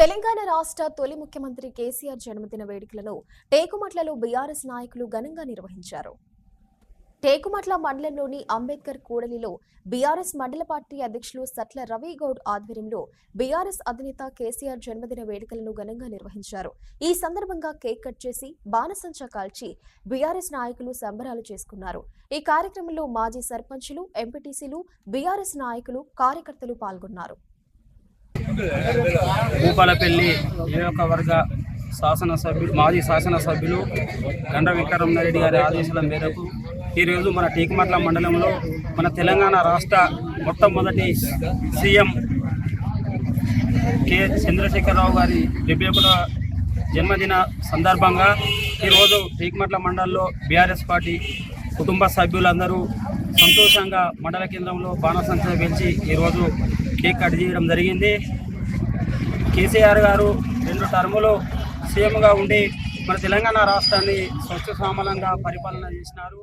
తెలంగాణ రాష్ట్ర తొలి ముఖ్యమంత్రి కేసీఆర్ జన్మదిన వేడుకలను టేకుమట్లలో బీఆర్ఎస్ నాయకులు ఘనంగా నిర్వహించారు. టేకుమట్ల మండలంలోని అంబేద్కర్ కూడలిలో బీఆర్ఎస్ మండల పార్టీ అధ్యక్షులు సట్ల రవి గౌడ్ ఆధ్వర్యంలో బీఆర్ఎస్ అధినేత కేసీఆర్ జన్మదిన వేడుకలను ఘనంగా నిర్వహించారు. ఈ సందర్భంగా కేక్ కట్ చేసి బాణసంచా కాల్చి బీఆర్ఎస్ నాయకులు సంబరాలు చేసుకున్నారు. ఈ కార్యక్రమంలో మాజీ సర్పంచులు ఎంపీటీసీలు బీఆర్ఎస్ నాయకులు కార్యకర్తలు పాల్గొన్నారు. భూపాలపల్లి నియోజకవర్గ శాసనసభ్యులు మాజీ శాసనసభ్యులు గండ వెంకటరమణారెడ్డి గారి ఆదేశాల మేరకు ఈరోజు మన టీకమట్ల మండలంలో మన తెలంగాణ రాష్ట్ర మొట్టమొదటి సీఎం కె చంద్రశేఖరరావు గారి డెబ్బై ఒకటో జన్మదిన సందర్భంగా ఈరోజు టీకమట్ల మండలంలో బీఆర్ఎస్ పార్టీ కుటుంబ సభ్యులందరూ సంతోషంగా మండల కేంద్రంలో బాణసంచ పెంచి ఈరోజు కేక్ కట్ చేయడం జరిగింది. కేసీఆర్ గారు రెండు టర్ములు సీఎంగా ఉండి మన తెలంగాణ రాష్ట్రాన్ని స్వచ్ఛ సామలంగా పరిపాలన చేసినారు.